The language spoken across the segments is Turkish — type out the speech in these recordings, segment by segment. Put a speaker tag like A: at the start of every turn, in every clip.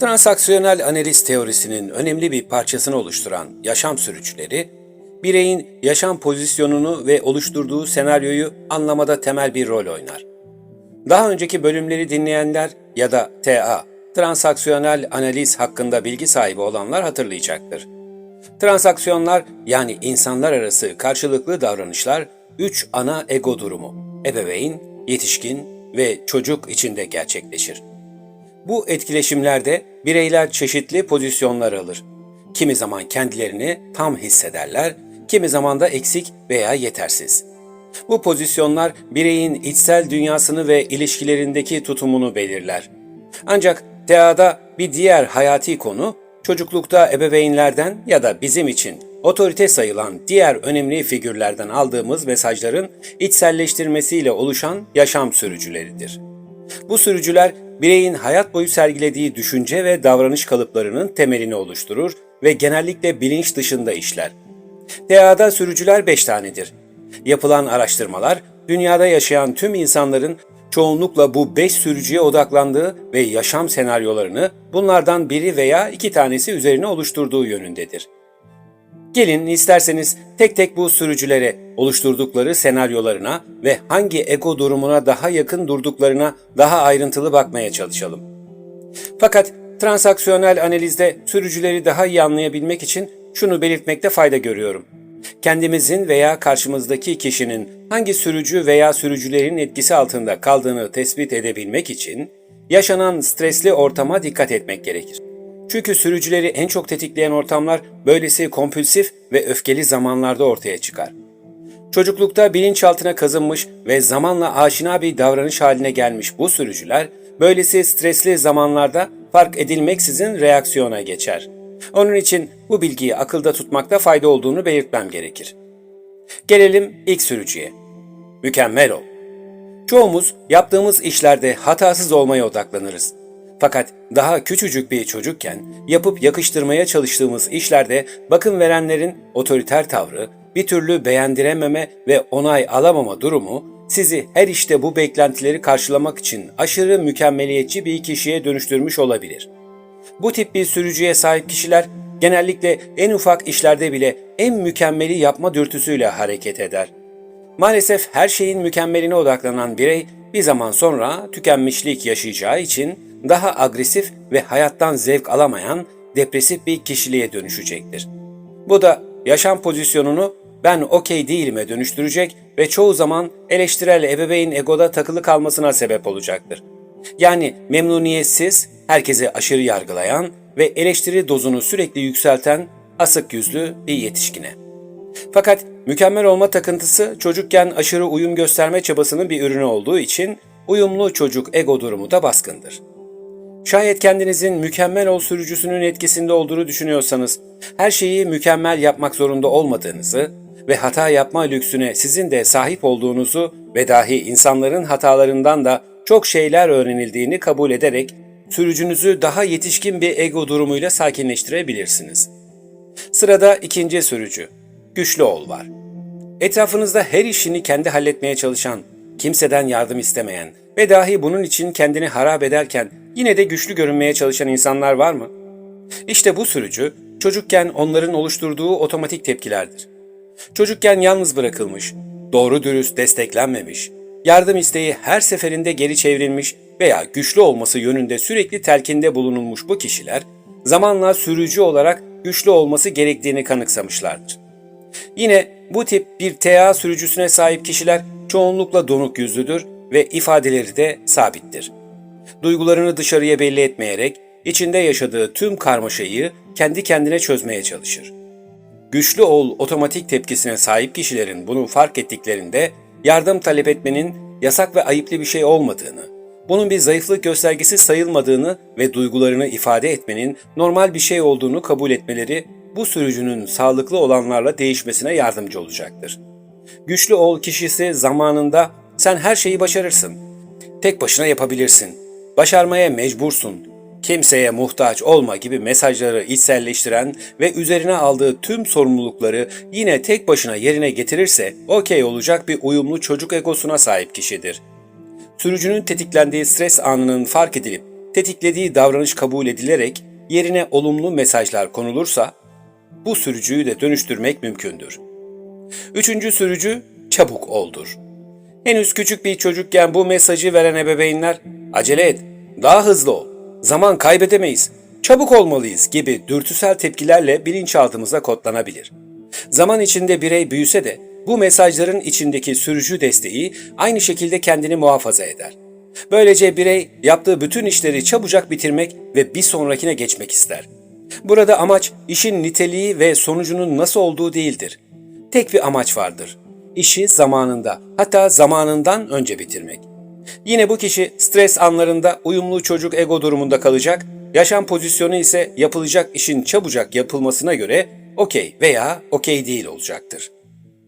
A: Transaksiyonel analiz teorisinin önemli bir parçasını oluşturan yaşam sürücüleri, bireyin yaşam pozisyonunu ve oluşturduğu senaryoyu anlamada temel bir rol oynar. Daha önceki bölümleri dinleyenler ya da TA, transaksiyonel analiz hakkında bilgi sahibi olanlar hatırlayacaktır. Transaksiyonlar yani insanlar arası karşılıklı davranışlar üç ana ego durumu, ebeveyn, yetişkin ve çocuk içinde gerçekleşir. Bu etkileşimlerde bireyler çeşitli pozisyonlar alır. Kimi zaman kendilerini tam hissederler, kimi zaman da eksik veya yetersiz. Bu pozisyonlar bireyin içsel dünyasını ve ilişkilerindeki tutumunu belirler. Ancak TEA'da bir diğer hayati konu çocuklukta ebeveynlerden ya da bizim için otorite sayılan diğer önemli figürlerden aldığımız mesajların içselleştirmesiyle oluşan yaşam sürücüleridir. Bu sürücüler bireyin hayat boyu sergilediği düşünce ve davranış kalıplarının temelini oluşturur ve genellikle bilinç dışında işler. TEA'da sürücüler 5 tanedir. Yapılan araştırmalar, dünyada yaşayan tüm insanların çoğunlukla bu 5 sürücüye odaklandığı ve yaşam senaryolarını bunlardan biri veya iki tanesi üzerine oluşturduğu yönündedir. Gelin isterseniz tek tek bu sürücülere, oluşturdukları senaryolarına ve hangi ego durumuna daha yakın durduklarına daha ayrıntılı bakmaya çalışalım. Fakat transaksiyonel analizde sürücüleri daha iyi anlayabilmek için şunu belirtmekte fayda görüyorum. Kendimizin veya karşımızdaki kişinin hangi sürücü veya sürücülerin etkisi altında kaldığını tespit edebilmek için yaşanan stresli ortama dikkat etmek gerekir. Çünkü sürücüleri en çok tetikleyen ortamlar böylesi kompulsif ve öfkeli zamanlarda ortaya çıkar. Çocuklukta bilinçaltına kazınmış ve zamanla aşina bir davranış haline gelmiş bu sürücüler, böylesi stresli zamanlarda fark edilmeksizin reaksiyona geçer. Onun için bu bilgiyi akılda tutmakta fayda olduğunu belirtmem gerekir. Gelelim ilk sürücüye. Mükemmel ol. Çoğumuz yaptığımız işlerde hatasız olmaya odaklanırız. Fakat daha küçücük bir çocukken yapıp yakıştırmaya çalıştığımız işlerde bakım verenlerin otoriter tavrı, bir türlü beğendirememe ve onay alamama durumu sizi her işte bu beklentileri karşılamak için aşırı mükemmeliyetçi bir kişiye dönüştürmüş olabilir. Bu tip bir sürücüye sahip kişiler genellikle en ufak işlerde bile en mükemmeli yapma dürtüsüyle hareket eder. Maalesef her şeyin mükemmeline odaklanan birey bir zaman sonra tükenmişlik yaşayacağı için daha agresif ve hayattan zevk alamayan depresif bir kişiliğe dönüşecektir. Bu da yaşam pozisyonunu ben okey değilime dönüştürecek ve çoğu zaman eleştirel ebeveyn egoda takılı kalmasına sebep olacaktır. Yani memnuniyetsiz, herkesi aşırı yargılayan ve eleştiri dozunu sürekli yükselten asık yüzlü bir yetişkine. Fakat mükemmel olma takıntısı çocukken aşırı uyum gösterme çabasının bir ürünü olduğu için uyumlu çocuk ego durumu da baskındır. Şayet kendinizin mükemmel ol sürücüsünün etkisinde olduğunu düşünüyorsanız, her şeyi mükemmel yapmak zorunda olmadığınızı ve hata yapma lüksüne sizin de sahip olduğunuzu ve dahi insanların hatalarından da çok şeyler öğrenildiğini kabul ederek sürücünüzü daha yetişkin bir ego durumuyla sakinleştirebilirsiniz. Sırada ikinci sürücü, güçlü ol var. Etrafınızda her işini kendi halletmeye çalışan, kimseden yardım istemeyen ve dahi bunun için kendini harap ederken yine de güçlü görünmeye çalışan insanlar var mı? İşte bu sürücü çocukken onların oluşturduğu otomatik tepkilerdir. Çocukken yalnız bırakılmış, doğru dürüst desteklenmemiş, yardım isteği her seferinde geri çevrilmiş veya güçlü olması yönünde sürekli telkinde bulunulmuş bu kişiler, zamanla sürücü olarak güçlü olması gerektiğini kanıksamışlardır. Yine bu tip bir TA sürücüsüne sahip kişiler çoğunlukla donuk yüzlüdür ve ifadeleri de sabittir. Duygularını dışarıya belli etmeyerek içinde yaşadığı tüm karmaşayı kendi kendine çözmeye çalışır. Güçlü ol otomatik tepkisine sahip kişilerin bunu fark ettiklerinde yardım talep etmenin yasak ve ayıplı bir şey olmadığını, bunun bir zayıflık göstergesi sayılmadığını ve duygularını ifade etmenin normal bir şey olduğunu kabul etmeleri bu sürücünün sağlıklı olanlarla değişmesine yardımcı olacaktır. Güçlü ol kişisi zamanında sen her şeyi başarırsın. Tek başına yapabilirsin. Başarmaya mecbursun. Kimseye muhtaç olma gibi mesajları içselleştiren ve üzerine aldığı tüm sorumlulukları yine tek başına yerine getirirse okey olacak bir uyumlu çocuk egosuna sahip kişidir. Sürücünün tetiklendiği stres anının fark edilip tetiklediği davranış kabul edilerek yerine olumlu mesajlar konulursa bu sürücüyü de dönüştürmek mümkündür. Üçüncü sürücü çabuk oldur. Henüz küçük bir çocukken bu mesajı veren ebeveynler acele et, daha hızlı ol, zaman kaybedemeyiz, çabuk olmalıyız gibi dürtüsel tepkilerle bilinçaltımıza kodlanabilir. Zaman içinde birey büyüse de bu mesajların içindeki sürücü desteği aynı şekilde kendini muhafaza eder. Böylece birey yaptığı bütün işleri çabucak bitirmek ve bir sonrakine geçmek ister. Burada amaç işin niteliği ve sonucunun nasıl olduğu değildir. Tek bir amaç vardır. İşi zamanında, hatta zamanından önce bitirmek. Yine bu kişi stres anlarında uyumlu çocuk ego durumunda kalacak, yaşam pozisyonu ise yapılacak işin çabucak yapılmasına göre okey veya okey değil olacaktır.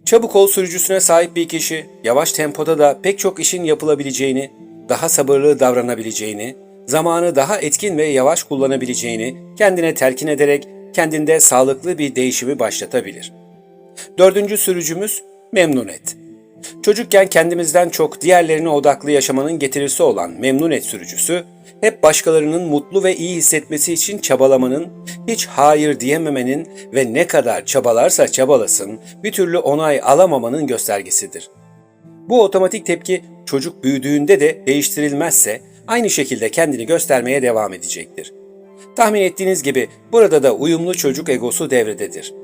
A: Çabuk ol sürücüsüne sahip bir kişi, yavaş tempoda da pek çok işin yapılabileceğini, daha sabırlı davranabileceğini, zamanı daha etkin ve yavaş kullanabileceğini kendine telkin ederek kendinde sağlıklı bir değişimi başlatabilir. Dördüncü sürücümüz memnun et. Çocukken kendimizden çok diğerlerine odaklı yaşamanın getirisi olan memnun et sürücüsü, hep başkalarının mutlu ve iyi hissetmesi için çabalamanın, hiç hayır diyememenin ve ne kadar çabalarsa çabalasın bir türlü onay alamamanın göstergesidir. Bu otomatik tepki çocuk büyüdüğünde de değiştirilmezse aynı şekilde kendini göstermeye devam edecektir. Tahmin ettiğiniz gibi burada da uyumlu çocuk egosu devrededir.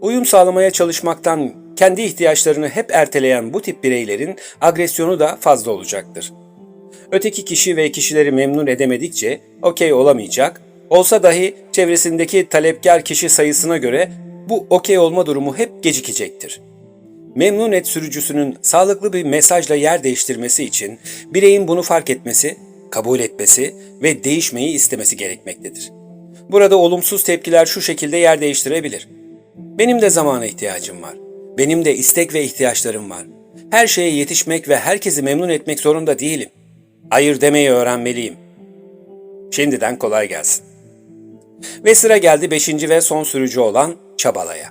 A: Uyum sağlamaya çalışmaktan kendi ihtiyaçlarını hep erteleyen bu tip bireylerin agresyonu da fazla olacaktır. Öteki kişi ve kişileri memnun edemedikçe okey olamayacak, olsa dahi çevresindeki talepkar kişi sayısına göre bu okey olma durumu hep gecikecektir. Memnun et sürücüsünün sağlıklı bir mesajla yer değiştirmesi için bireyin bunu fark etmesi, kabul etmesi ve değişmeyi istemesi gerekmektedir. Burada olumsuz tepkiler şu şekilde yer değiştirebilir. Benim de zamana ihtiyacım var. Benim de istek ve ihtiyaçlarım var. Her şeye yetişmek ve herkesi memnun etmek zorunda değilim. Hayır demeyi öğrenmeliyim. Şimdiden kolay gelsin. Ve sıra geldi beşinci ve son sürücü olan çabalaya.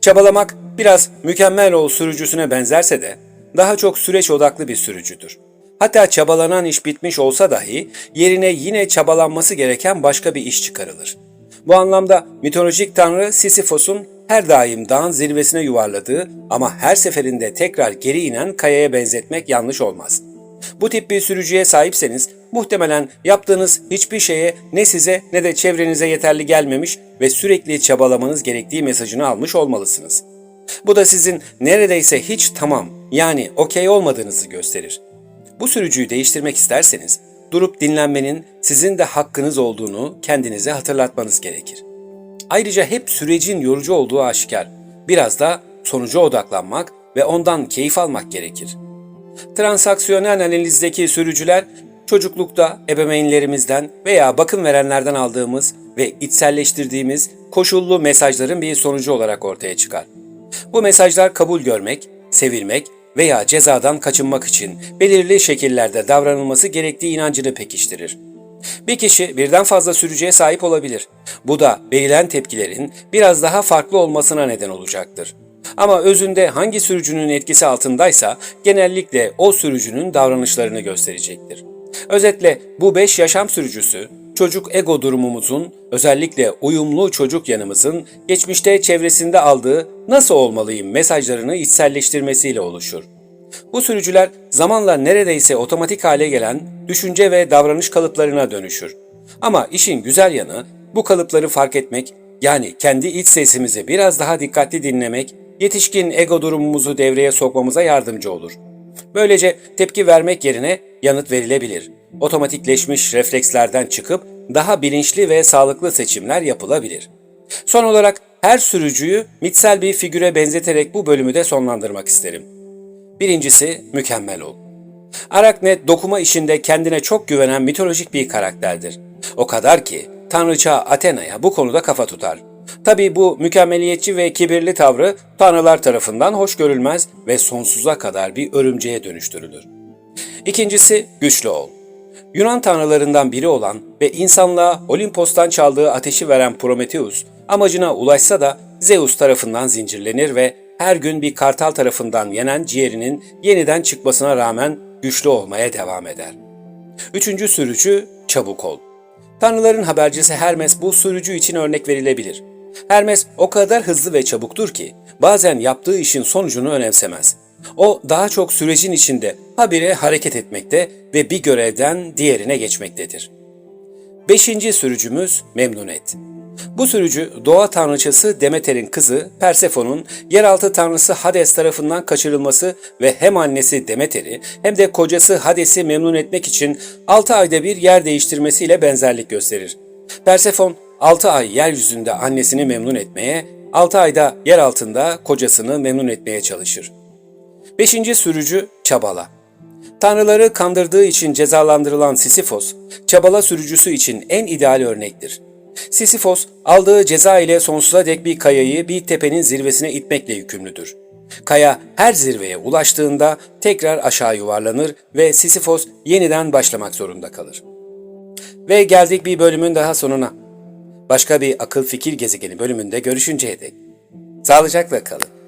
A: Çabalamak biraz mükemmel ol sürücüsüne benzerse de daha çok süreç odaklı bir sürücüdür. Hatta çabalanan iş bitmiş olsa dahi yerine yine çabalanması gereken başka bir iş çıkarılır. Bu anlamda mitolojik tanrı Sisyphos'un her daim dağın zirvesine yuvarladığı ama her seferinde tekrar geri inen kayaya benzetmek yanlış olmaz. Bu tip bir sürücüye sahipseniz muhtemelen yaptığınız hiçbir şeye ne size ne de çevrenize yeterli gelmemiş ve sürekli çabalamanız gerektiği mesajını almış olmalısınız. Bu da sizin neredeyse hiç tamam yani okey olmadığınızı gösterir. Bu sürücüyü değiştirmek isterseniz durup dinlenmenin sizin de hakkınız olduğunu kendinize hatırlatmanız gerekir. Ayrıca hep sürecin yorucu olduğu aşikar. Biraz da sonuca odaklanmak ve ondan keyif almak gerekir. Transaksiyonel analizdeki sürücüler çocuklukta ebeveynlerimizden veya bakım verenlerden aldığımız ve içselleştirdiğimiz koşullu mesajların bir sonucu olarak ortaya çıkar. Bu mesajlar kabul görmek, sevilmek veya cezadan kaçınmak için belirli şekillerde davranılması gerektiği inancını pekiştirir. Bir kişi birden fazla sürücüye sahip olabilir. Bu da verilen tepkilerin biraz daha farklı olmasına neden olacaktır. Ama özünde hangi sürücünün etkisi altındaysa genellikle o sürücünün davranışlarını gösterecektir. Özetle bu beş yaşam sürücüsü çocuk ego durumumuzun, özellikle uyumlu çocuk yanımızın geçmişte çevresinde aldığı nasıl olmalıyım mesajlarını içselleştirmesiyle oluşur. Bu sürücüler zamanla neredeyse otomatik hale gelen düşünce ve davranış kalıplarına dönüşür. Ama işin güzel yanı bu kalıpları fark etmek, yani kendi iç sesimizi biraz daha dikkatli dinlemek, yetişkin ego durumumuzu devreye sokmamıza yardımcı olur. Böylece tepki vermek yerine yanıt verilebilir. Otomatikleşmiş reflekslerden çıkıp daha bilinçli ve sağlıklı seçimler yapılabilir. Son olarak her sürücüyü mitsel bir figüre benzeterek bu bölümü de sonlandırmak isterim. Birincisi mükemmel ol. Arakne dokuma işinde kendine çok güvenen mitolojik bir karakterdir. O kadar ki tanrıça Athena'ya bu konuda kafa tutar. Tabi bu mükemmeliyetçi ve kibirli tavrı tanrılar tarafından hoş görülmez ve sonsuza kadar bir örümceğe dönüştürülür. İkincisi güçlü ol. Yunan tanrılarından biri olan ve insanlığa Olimpos'tan çaldığı ateşi veren Prometheus amacına ulaşsa da Zeus tarafından zincirlenir ve her gün bir kartal tarafından yenen ciğerinin yeniden çıkmasına rağmen güçlü olmaya devam eder. Üçüncü sürücü çabuk ol. Tanrıların habercisi Hermes bu sürücü için örnek verilebilir. Hermes o kadar hızlı ve çabuktur ki bazen yaptığı işin sonucunu önemsemez. O daha çok sürecin içinde habire hareket etmekte ve bir görevden diğerine geçmektedir. Beşinci sürücümüz Memnunet. Bu sürücü doğa tanrıçası Demeter'in kızı Persefon'un yeraltı tanrısı Hades tarafından kaçırılması ve hem annesi Demeter'i hem de kocası Hades'i memnun etmek için 6 ayda bir yer değiştirmesiyle benzerlik gösterir. Persefon 6 ay yeryüzünde annesini memnun etmeye, 6 ayda yer altında kocasını memnun etmeye çalışır. Beşinci sürücü Çabala. Tanrıları kandırdığı için cezalandırılan Sisyphos, çabala sürücüsü için en ideal örnektir. Sisyphos, aldığı ceza ile sonsuza dek bir kayayı bir tepenin zirvesine itmekle yükümlüdür. Kaya her zirveye ulaştığında tekrar aşağı yuvarlanır ve Sisyphos yeniden başlamak zorunda kalır. Ve geldik bir bölümün daha sonuna. Başka bir akıl fikir gezegeni bölümünde görüşünceye dek. Sağlıcakla kalın.